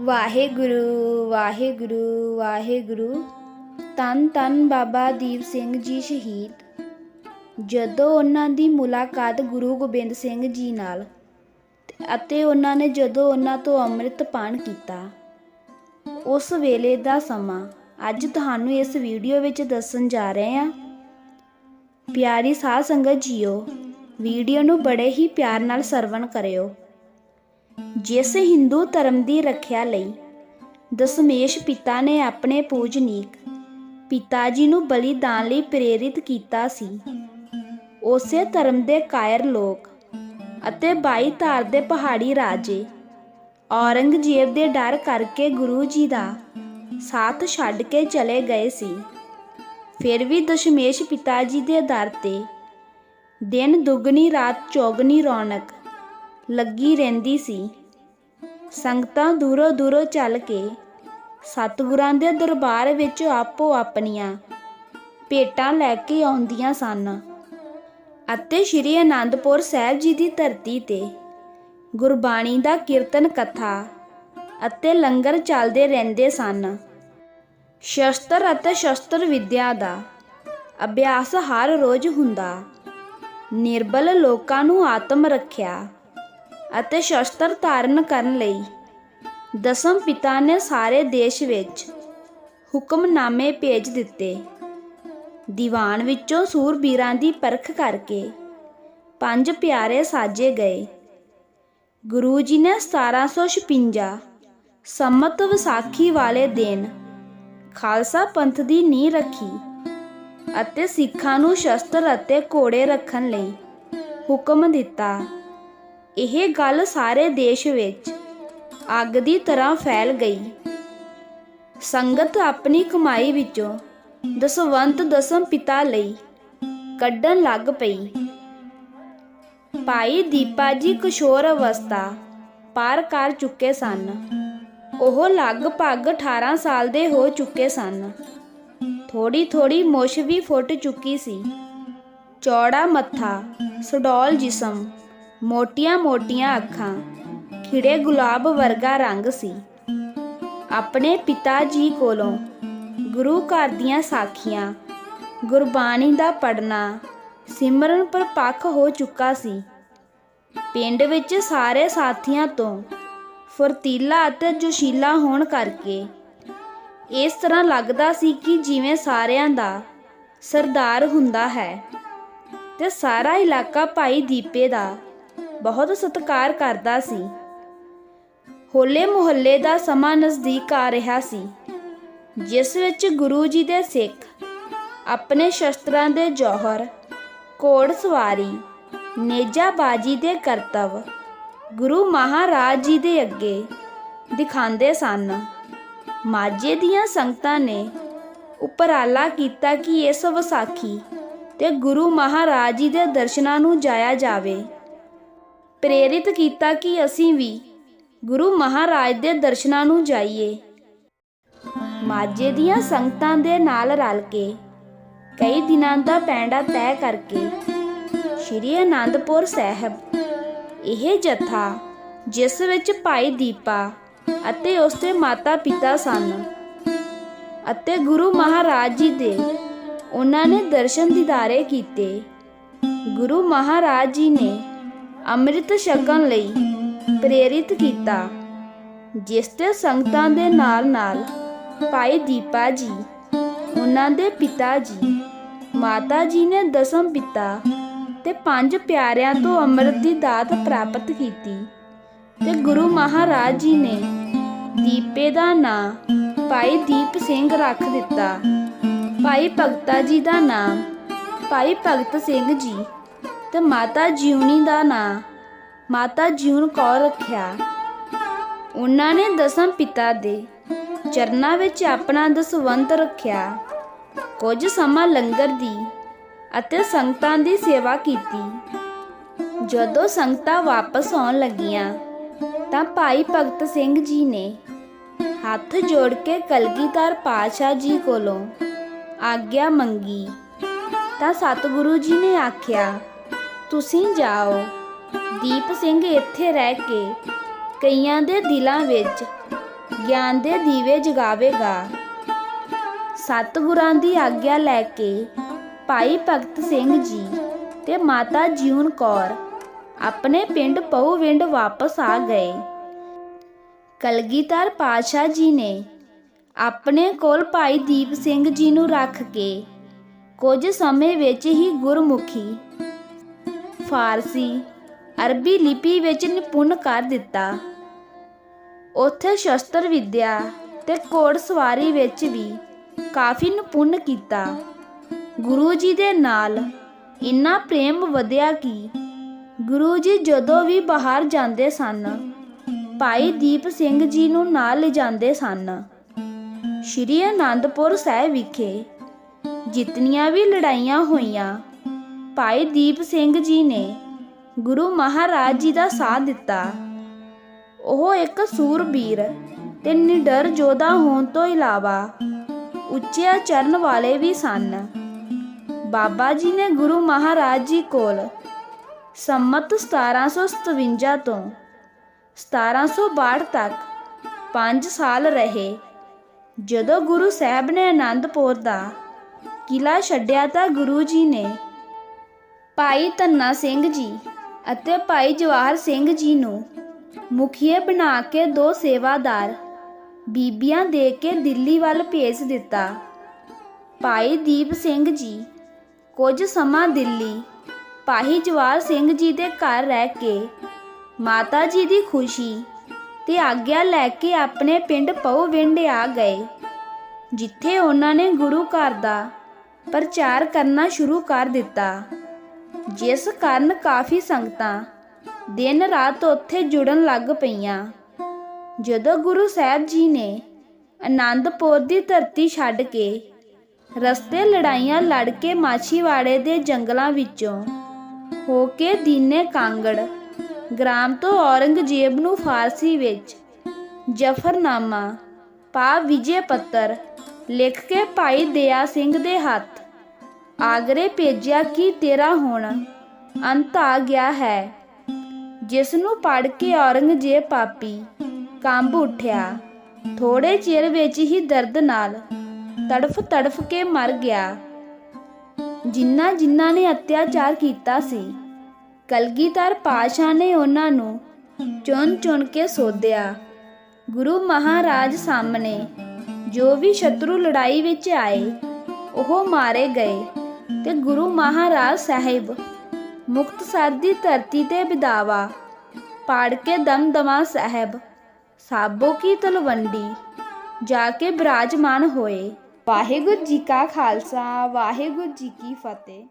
ਵਾਹਿਗੁਰੂ ਵਾਹਿਗੁਰੂ ਵਾਹਿਗੁਰੂ। ਤਨ ਤਨ ਬਾਬਾ ਦੀਪ ਸਿੰਘ ਜੀ ਸ਼ਹੀਦ। ਜਦੋਂ ਉਹਨਾਂ ਦੀ ਮੁਲਾਕਾਤ ਗੁਰੂ ਗੋਬਿੰਦ ਸਿੰਘ ਜੀ ਨਾਲ ਅਤੇ ਉਹਨਾਂ ਨੇ ਜਦੋਂ ਉਹਨਾਂ ਤੋਂ ਅੰਮ੍ਰਿਤ ਪਾਨ ਕੀਤਾ, ਉਸ ਵੇਲੇ ਦਾ ਸਮਾਂ, ਅੱਜ ਤੁਹਾਨੂੰ ਇਸ ਵੀਡੀਓ ਵਿੱਚ ਦੱਸਣ ਜਾ ਰਹੇ ਹਾਂ। ਪਿਆਰੀ ਸਾਧ ਸੰਗਤ ਜੀਓ, ਵੀਡੀਓ ਨੂੰ ਬੜੇ ਹੀ ਪਿਆਰ ਨਾਲ ਸਰਵਣ ਕਰਿਓ। ਜਿਸ ਹਿੰਦੂ ਧਰਮ ਦੀ ਰੱਖਿਆ ਲਈ ਦਸ਼ਮੇਸ਼ ਪਿਤਾ ਨੇ ਆਪਣੇ ਪੂਜਨੀਕ ਪਿਤਾ ਜੀ ਨੂੰ ਬਲੀਦਾਨ ਲਈ ਪ੍ਰੇਰਿਤ ਕੀਤਾ ਸੀ, ਉਸੇ ਧਰਮ ਦੇ ਕਾਇਰ ਲੋਕ ਅਤੇ ਬਾਈ ਧਾਰ ਦੇ ਪਹਾੜੀ ਰਾਜੇ ਔਰੰਗਜ਼ੇਬ ਦੇ ਡਰ ਕਰਕੇ ਗੁਰੂ ਜੀ ਦਾ ਸਾਥ ਛੱਡ ਕੇ ਚਲੇ ਗਏ ਸੀ। ਫਿਰ ਵੀ ਦਸ਼ਮੇਸ਼ ਪਿਤਾ ਜੀ ਦੇ ਦਰ ਤੇ ਦਿਨ ਦੁੱਗਣੀ ਰਾਤ ਚੌਗਣੀ ਰੌਣਕ ਲੱਗੀ ਰਹਿੰਦੀ ਸੀ। ਸੰਗਤਾਂ ਦੂਰੋਂ ਦੂਰੋਂ ਚੱਲ ਕੇ ਸਤਿਗੁਰਾਂ ਦੇ ਦਰਬਾਰ ਵਿੱਚ ਆਪੋ ਆਪਣੀਆਂ ਭੇਟਾਂ ਲੈ ਕੇ ਆਉਂਦੀਆਂ ਸਨ ਅਤੇ ਸ਼੍ਰੀ ਅਨੰਦਪੁਰ ਸਾਹਿਬ ਜੀ ਦੀ ਧਰਤੀ ਤੇ ਗੁਰਬਾਣੀ ਦਾ ਕੀਰਤਨ ਕਥਾ ਅਤੇ ਲੰਗਰ ਚੱਲਦੇ ਰਹਿੰਦੇ ਸਨ। ਸ਼ਸਤਰ ਅਤੇ ਸ਼ਸਤਰ ਵਿਦਿਆ ਦਾ ਅਭਿਆਸ ਹਰ ਰੋਜ਼ ਹੁੰਦਾ। ਨਿਰਬਲ ਲੋਕਾਂ ਨੂੰ ਆਤਮ ਰੱਖਿਆ ਅਤੇ ਸ਼ਸਤਰ ਧਾਰਨ ਕਰਨ ਲਈ। ਦਸਮ ਪਿਤਾ ਨੇ ਸਾਰੇ ਦੇਸ਼ ਵਿੱਚ ਹੁਕਮਨਾਮੇ ਭੇਜ ਦਿੱਤੇ। ਦੀਵਾਨ ਵਿੱਚੋਂ ਸੂਰਬੀਰਾਂ ਦੀ ਪਰਖ ਕਰਕੇ ਪੰਜ ਪਿਆਰੇ ਸਾਜੇ ਗਏ। ਗੁਰੂ ਜੀ ਨੇ 1756 ਸੰਮਤ ਵਿਸਾਖੀ ਵਾਲੇ ਦਿਨ ਖਾਲਸਾ ਪੰਥ ਦੀ ਨੀਂਹ ਰੱਖੀ ਅਤੇ ਸਿੱਖਾਂ ਨੂੰ ਸ਼ਸਤਰ ਅਤੇ ਘੋੜੇ ਰੱਖਣ ਲਈ ਹੁਕਮ ਦਿੱਤਾ। ਇਹ ਗੱਲ ਸਾਰੇ ਦੇਸ਼ ਵਿੱਚ ਅੱਗ ਦੀ ਤਰ੍ਹਾਂ ਫੈਲ ਗਈ। ਸੰਗਤ ਆਪਣੀ ਕਮਾਈ ਵਿੱਚੋਂ ਦਸਵੰਤ ਦਸਮ ਪਿਤਾ ਲਈ ਕੱਢਣ ਲੱਗ ਪਈ। ਭਾਈ ਦੀਪਾ ਜੀ ਕਿਸ਼ੋਰ ਅਵਸਥਾ ਪਾਰ ਕਰ ਚੁੱਕੇ ਸਨ। ਉਹ ਲਗਭਗ 18 ਸਾਲ ਦੇ ਹੋ ਚੁੱਕੇ ਸਨ। ਥੋੜੀ ਥੋੜੀ ਮੁੱਛ ਵੀ ਫੁੱਟ ਚੁੱਕੀ ਸੀ। ਚੌੜਾ ਮੱਥਾ, ਸਡੌਲ ਜਿਸਮ ਮੋਟੀਆਂ-ਮੋਟੀਆਂ ਅੱਖਾਂ, ਖਿੜੇ ਗੁਲਾਬ ਵਰਗਾ ਰੰਗ ਸੀ। ਆਪਣੇ ਪਿਤਾ ਜੀ ਕੋਲੋਂ ਗੁਰੂ ਘਰ ਦੀਆਂ ਸਾਖੀਆਂ, ਗੁਰਬਾਣੀ ਦਾ ਪੜਨਾ ਸਿਮਰਨ ਪਰਪੱਖ ਹੋ ਚੁੱਕਾ ਸੀ। ਪਿੰਡ ਵਿੱਚ ਸਾਰੇ ਸਾਥੀਆਂ ਤੋਂ ਫੁਰਤੀਲਾ ਅਤੇ ਜੋਸ਼ੀਲਾ ਹੋਣ ਕਰਕੇ ਇਸ ਤਰ੍ਹਾਂ ਲੱਗਦਾ ਸੀ ਕਿ ਜਿਵੇਂ ਸਾਰਿਆਂ ਦਾ ਸਰਦਾਰ ਹੁੰਦਾ ਹੈ ਤੇ ਸਾਰਾ ਇਲਾਕਾ ਭਾਈ ਦੀਪੇ ਦਾ ਬਹੁਤ ਸਤਿਕਾਰ ਕਰਦਾ ਸੀ। ਹੋਲੇ ਮੁਹੱਲੇ ਦਾ ਸਮਾਂ ਨਜ਼ਦੀਕ ਆ ਰਿਹਾ ਸੀ, ਜਿਸ ਵਿੱਚ ਗੁਰੂ ਜੀ ਦੇ ਸਿੱਖ, ਆਪਣੇ ਸ਼ਸਤਰਾਂ ਦੇ ਜੋਹਰ, ਘੋੜ ਸਵਾਰੀ, ਨੇਜਾਬਾਜੀ ਦੇ ਕਰਤਵ, ਗੁਰੂ ਮਹਾਰਾਜ ਜੀ ਦੇ ਅੱਗੇ ਦਿਖਾਉਂਦੇ ਸਨ। ਮਾਝੇ ਦੀਆਂ ਸੰਗਤਾਂ ਨੇ ਉਪਰਾਲਾ ਕੀਤਾ ਕਿ ਇਸ ਵਿਸਾਖੀ ਤੇ ਗੁਰੂ ਮਹਾਰਾਜ ਜੀ ਦੇ ਦਰਸ਼ਨਾਂ ਨੂੰ ਜਾਇਆ ਜਾਵੇ। ਪ੍ਰੇਰਿਤ ਕੀਤਾ ਕਿ ਅਸੀਂ ਵੀ ਗੁਰੂ ਮਹਾਰਾਜ ਦੇ ਦਰਸ਼ਨਾਂ ਨੂੰ ਜਾਈਏ। ਮਾਝੇ ਦੀਆਂ ਸੰਗਤਾਂ ਦੇ ਨਾਲ ਰਲ ਕੇ ਕਈ ਦਿਨਾਂ ਦਾ ਪੈਂਡਾ ਤੈਅ ਕਰਕੇ ਸ਼੍ਰੀ ਅਨੰਦਪੁਰ ਸਾਹਿਬ, ਇਹ ਜਥਾ ਜਿਸ ਵਿੱਚ ਭਾਈ ਦੀਪਾ ਅਤੇ ਉਸ ਦੇ ਮਾਤਾ ਪਿਤਾ ਸਨ ਅਤੇ ਗੁਰੂ ਮਹਾਰਾਜ ਜੀ ਦੇ ਉਹਨਾਂ ਨੇ ਦਰਸ਼ਨ ਦੀਦਾਰੇ ਕੀਤੇ। ਗੁਰੂ ਮਹਾਰਾਜ ਜੀ ਨੇ ਅੰਮ੍ਰਿਤ ਛਕਣ ਲਈ ਪ੍ਰੇਰਿਤ ਕੀਤਾ, ਜਿਸ ਤੇ ਸੰਗਤਾਂ ਦੇ ਨਾਲ ਨਾਲ ਭਾਈ ਦੀਪਾ ਜੀ, ਉਹਨਾਂ ਦੇ ਪਿਤਾ ਜੀ, ਮਾਤਾ ਜੀ ਨੇ ਦਸਮ ਪਿਤਾ ਤੇ ਪੰਜ ਪਿਆਰਿਆਂ ਤੋਂ ਅੰਮ੍ਰਿਤ ਦੀ ਦਾਤ ਪ੍ਰਾਪਤ ਕੀਤੀ ਤੇ ਗੁਰੂ ਮਹਾਰਾਜ ਜੀ ਨੇ ਦੀਪੇ ਦਾ ਨਾਂ ਭਾਈ ਦੀਪ ਸਿੰਘ ਰੱਖ ਦਿੱਤਾ। ਭਾਈ ਭਗਤਾ ਜੀ ਦਾ ਨਾਮ ਭਾਈ ਭਗਤ ਸਿੰਘ ਜੀ ਤੇ ਮਾਤਾ ਜੀਉਣੀ ਦਾ ਨਾਂ ਮਾਤਾ ਜੀਉਣ ਕੌਰ ਰੱਖਿਆ। ਉਹਨਾਂ ਨੇ ਦਸਮ ਪਿਤਾ ਦੇ ਚਰਨਾਂ ਵਿੱਚ ਆਪਣਾ ਦਸਵੰਤ ਰੱਖਿਆ। ਕੁਝ ਸਮਾਂ ਲੰਗਰ ਦੀ ਅਤੇ ਸੰਗਤਾਂ ਦੀ ਸੇਵਾ ਕੀਤੀ। ਜਦੋਂ ਸੰਗਤਾਂ ਵਾਪਸ ਆਉਣ ਲੱਗੀਆਂ, ਤਾਂ ਭਾਈ ਭਗਤ ਸਿੰਘ ਜੀ ਨੇ ਹੱਥ ਜੋੜ ਕੇ ਕਲਗੀਧਰ ਪਾਤਸ਼ਾਹ ਜੀ ਕੋਲੋਂ ਆਗਿਆ ਮੰਗੀ। ਤਾਂ ਸਤਿਗੁਰੂ ਜੀ ਨੇ ਆਖਿਆ ਤੁਸੀਂ ਜਾਓ। ਦੀਪ ਸਿੰਘ ਇੱਥੇ ਰਹਿ ਕੇ ਕਈਆਂ ਦੇ ਦਿਲਾਂ ਵਿੱਚ ਗਿਆਨ ਦੇ ਦੀਵੇ ਜਗਾਵੇਗਾ। ਸਤਿਗੁਰਾਂ ਦੀ ਆਗਿਆ ਲੈ ਕੇ ਭਾਈ ਭਗਤ ਸਿੰਘ ਜੀ ਤੇ ਮਾਤਾ ਜੀਉਨ ਕੌਰ ਆਪਣੇ ਪਿੰਡ ਪਹੂਵਿੰਡ ਵਾਪਸ ਆ ਗਏ। ਕਲਗੀਧਰ ਪਾਤਸ਼ਾਹ ਜੀ ਨੇ ਆਪਣੇ ਕੋਲ ਭਾਈ ਦੀਪ ਸਿੰਘ ਜੀ ਨੂੰ ਰੱਖ ਕੇ ਕੁਝ ਸਮੇਂ ਵਿੱਚ ਹੀ ਗੁਰਮੁਖੀ ਫਾਰਸੀ ਅਰਬੀ ਲਿਪੀ ਵਿੱਚ ਨਿਪੁੰਨ ਕਰ ਦਿੱਤਾ। ਉੱਥੇ ਸ਼ਸਤਰ ਵਿਦਿਆ ਤੇ ਘੋੜਸਵਾਰੀ ਵਿੱਚ ਵੀ ਕਾਫੀ ਨਿਪੁੰਨ ਕੀਤਾ। ਗੁਰੂ ਜੀ ਦੇ ਨਾਲ ਇੰਨਾ ਪ੍ਰੇਮ ਵਧਿਆ ਕਿ ਗੁਰੂ ਜੀ ਜਦੋਂ ਵੀ ਬਾਹਰ ਜਾਂਦੇ ਸਨ, ਭਾਈ ਦੀਪ ਸਿੰਘ ਜੀ ਨੂੰ ਨਾਲ ਲਿਜਾਂਦੇ ਸਨ। ਸ਼੍ਰੀ ਅਨੰਦਪੁਰ ਸਾਹਿਬ ਵਿਖੇ ਜਿਤਨੀਆਂ ਵੀ ਲੜਾਈਆਂ ਹੋਈਆਂ ਭਾਈ ਦੀਪ ਸਿੰਘ ਜੀ ਨੇ ਗੁਰੂ ਮਹਾਰਾਜ ਜੀ ਦਾ ਸਾਥ ਦਿੱਤਾ। ਉਹ ਇੱਕ ਸੂਰਬੀਰ ਤੇ ਨਿਡਰ ਯੋਧਾ ਹੋਣ ਤੋਂ ਇਲਾਵਾ ਉੱਚੇ ਚਰਨ ਵਾਲੇ ਵੀ ਸਨ। ਬਾਬਾ ਜੀ ਨੇ ਗੁਰੂ ਮਹਾਰਾਜ ਜੀ ਕੋਲ ਸੰਮਤ 1757 ਤੋਂ 1762 ਤੱਕ 5 ਸਾਲ ਰਹੇ। ਜਦੋਂ ਗੁਰੂ ਸਾਹਿਬ ਨੇ ਆਨੰਦਪੁਰ ਦਾ ਕਿਲਾ ਛੱਡਿਆ ਤਾਂ ਗੁਰੂ ਜੀ ਨੇ ਭਾਈ ਧੰਨਾ ਸਿੰਘ ਜੀ ਅਤੇ ਭਾਈ ਜਵਾਹਰ ਸਿੰਘ ਜੀ ਨੂੰ ਮੁਖੀਏ ਬਣਾ ਕੇ ਦੋ ਸੇਵਾਦਾਰ ਬੀਬੀਆਂ ਦੇ ਕੇ ਦਿੱਲੀ ਵੱਲ ਭੇਜ ਦਿੱਤਾ। ਭਾਈ ਦੀਪ ਸਿੰਘ ਜੀ, ਕੁਝ ਸਮਾਂ ਦਿੱਲੀ, ਭਾਈ ਜਵਾਹਰ ਸਿੰਘ ਜੀ ਦੇ ਘਰ ਰਹਿ ਕੇ ਮਾਤਾ ਜੀ ਦੀ ਖੁਸ਼ੀ ਤੇ ਆਗਿਆ ਲੈ ਕੇ ਆਪਣੇ ਪਿੰਡ ਪਹੂਵਿੰਡ ਆ ਗਏ, ਜਿੱਥੇ ਉਹਨਾਂ ਨੇ ਗੁਰੂ ਘਰ ਦਾ ਪ੍ਰਚਾਰ ਕਰਨਾ ਸ਼ੁਰੂ ਕਰ ਦਿੱਤਾ। ਜਿਸ ਕਾਰਨ ਕਾਫੀ ਸੰਗਤਾਂ ਦਿਨ ਰਾਤ ਉੱਥੇ ਜੁੜਨ ਲੱਗ ਪਈਆਂ। ਜਦੋਂ ਗੁਰੂ ਸਾਹਿਬ ਜੀ ਨੇ ਆਨੰਦਪੁਰ ਦੀ ਧਰਤੀ ਛੱਡ ਕੇ ਰਸਤੇ ਲੜਾਈਆਂ ਲੜ ਕੇ ਮਾਛੀਵਾੜੇ ਦੇ ਜੰਗਲਾਂ ਵਿੱਚੋਂ ਹੋ ਕੇ ਦੀਨੇ ਕਾਂਗੜ ਗ੍ਰਾਮ ਤੋਂ ਔਰੰਗਜ਼ੇਬ ਨੂੰ ਫਾਰਸੀ ਵਿੱਚ ਜਫਰਨਾਮਾ ਪਾ ਵਿਜੇ ਪੱਤਰ ਲਿਖ ਕੇ ਭਾਈ ਦਇਆ ਸਿੰਘ ਦੇ ਹੱਥ ਆਗਰੇ ਭੇਜਿਆ ਕਿ ਤੇਰਾ ਹੁਣ? ਅੰਤ ਆ ਗਿਆ ਹੈ। ਜਿਸ ਨੂੰ ਪੜ ਕੇ ਔਰੰਗਜ਼ੇਬ ਪਾਪੀ ਕੰਬ ਉੱਠਿਆ। ਥੋੜੇ ਚਿਰ ਵਿੱਚ ਹੀ ਦਰਦ ਨਾਲ ਤੜਫ ਤੜਫ ਕੇ ਮਰ ਗਿਆ। ਜਿਨ੍ਹਾਂ ਜਿਨ੍ਹਾਂ ਨੇ ਅਤਿਆਚਾਰ ਕੀਤਾ ਸੀ, ਕਲਗੀਧਰ ਪਾਸ਼ਾ ਨੇ ਉਹਨਾਂ ਨੂੰ ਚੁਣ ਚੁਣ ਕੇ ਸੋਧਿਆ। ਗੁਰੂ ਮਹਾਰਾਜ ਸਾਹਮਣੇ ਜੋ ਵੀ ਸ਼ਤਰੂ ਲੜਾਈ ਵਿੱਚ ਆਏ, ਉਹ ਮਾਰੇ ਗਏ। ਤੇ ਗੁਰੂ ਮਹਾਰਾਜ ਸਾਹਿਬ ਮੁਕਤਸਰ ਦੀ ਧਰਤੀ ਤੇ ਵਿਦਾਵਾ, ਪਾੜ ਕੇ ਦਮਦਮਾ ਸਾਹਿਬ, ਸਾਬੋ ਕੀ ਤਲਵੰਡੀ, ਜਾ ਕੇ ਬਿਰਾਜਮਾਨ ਹੋਏ। ਵਾਹਿਗੁਰੂ ਜੀ ਕਾ ਖਾਲਸਾ, ਵਾਹਿਗੁਰੂ ਜੀ ਕੀ ਫਤਿਹ।